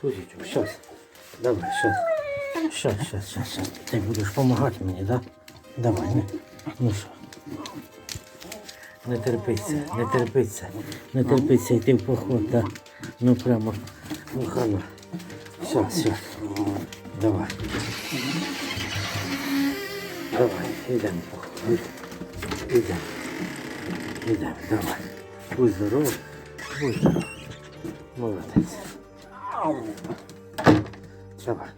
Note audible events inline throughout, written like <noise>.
Тузичок, щас. Давай, щас. Щас, щас, щас, щас. Ти будеш допомагати мені, да? Давай, ну, ну що. Не терпиться, не терпиться, не терпиться йти в поход, да? Ну прямо, ну хано. Щас, щас. Давай. Давай, йдемо в поход. Йдемо. Йдемо, давай. Будь здоров, будь здоров. Молодець. Давай.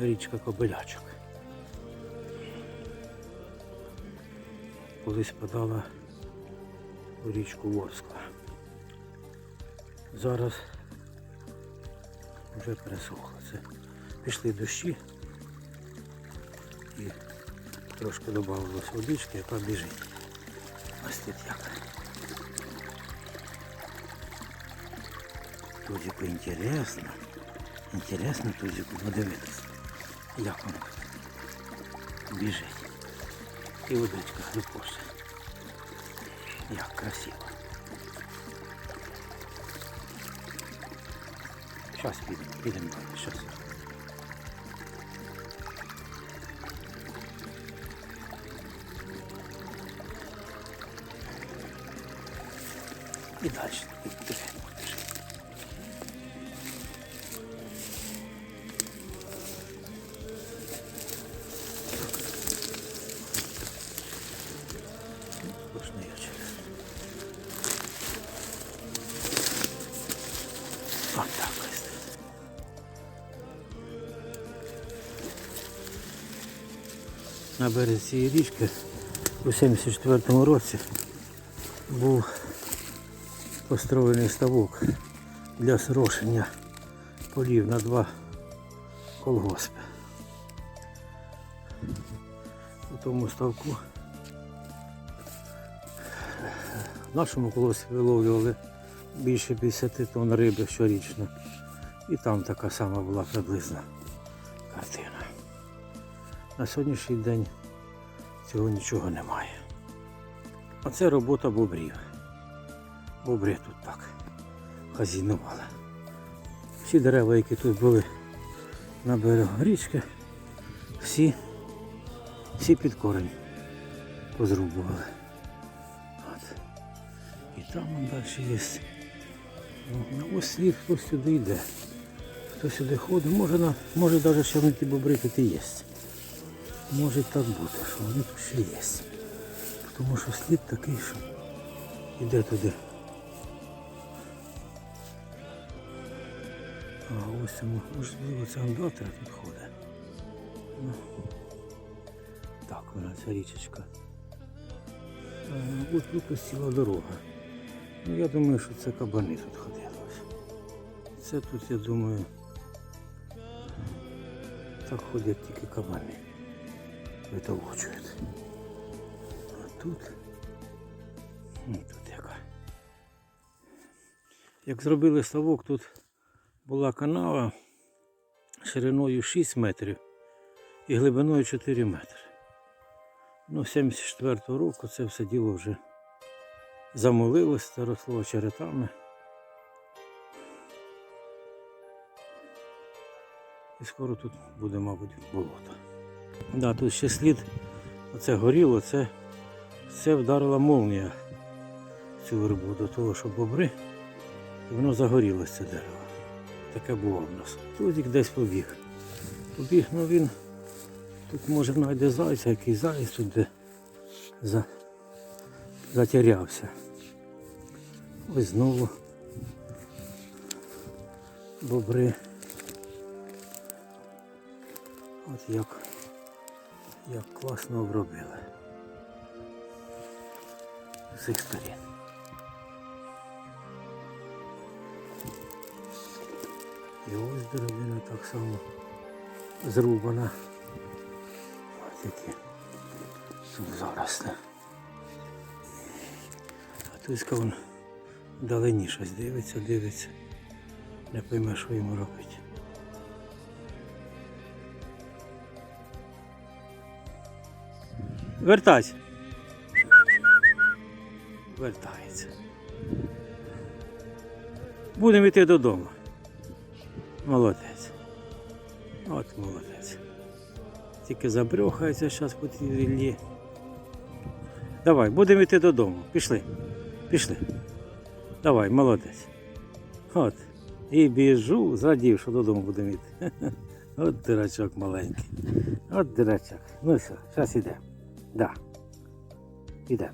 Річка Кобилячок. Колись подала у річку Ворскла. Зараз вже пересохло. Це пішли дощі і трошки додавалось водички, яка біжить. Ось тут як. Тузику інтересно. Інтересно тузику подивитися, як воно біжить. І водичка глибоше. Як красиво. Зараз підемо, підемо далі, щас. І далі. На березі цієї річки у 74-му році був построєний ставок для зрошення полів на два колгоспи. У тому ставку В нашому колосі виловлювали більше 50 тонн риби щорічно. І там така сама була приблизна картина. На сьогоднішній день цього нічого немає. А це робота бобрів. Бобри тут так хазінували. Всі дерева, які тут були на берегу річки, всі, всі під корень позрубували. От. І там он далі є. Ну, ось слід, хто сюди йде. Хто сюди ходить, може, може навіть ще вони ті бобри тут і є. Може так бути, що вони тут ще є. Тому що слід такий, що йде туди. А ось можливо, це андатра тут ходить. Ну, так, вона ця річечка. От випустила дорога. Ну, я думаю, що це кабани тут ходили. Це тут, я думаю, так ходять тільки кабани. Витолочують. А тут, ну, тут яка. Як зробили ставок, тут була канава шириною 6 метрів і глибиною 4 метри. Ну, 74-го року це все діло вже замолилось, заросло очеретами. І скоро тут буде, мабуть, болото. Да, тут ще слід, оце горіло, це, це вдарила молнія цю вербу до того, що бобри І воно загорілося це дерево. Таке було в нас. Тузик десь побіг. Побіг, ну він тут може знайде зайця, який заяць тут де за... затерявся. Ось знову бобри. От як, як класно обробили. З цих сторін. І ось деревина так само зрубана. Ось які тут заросли. А тут вон вдалині щось дивиться, дивиться. Не пойме, що йому робить. Вертайся. Вертається. Будемо йти додому. Молодець. От молодець. Тільки забрюхається зараз по тій віллі. Давай, будемо йти додому. Пішли. Пішли. Давай, молодець. От. І біжу, зрадів, що додому будемо йти. <laughs> От дурачок маленький. От дурачок. Ну все, зараз іде. Да. Іде.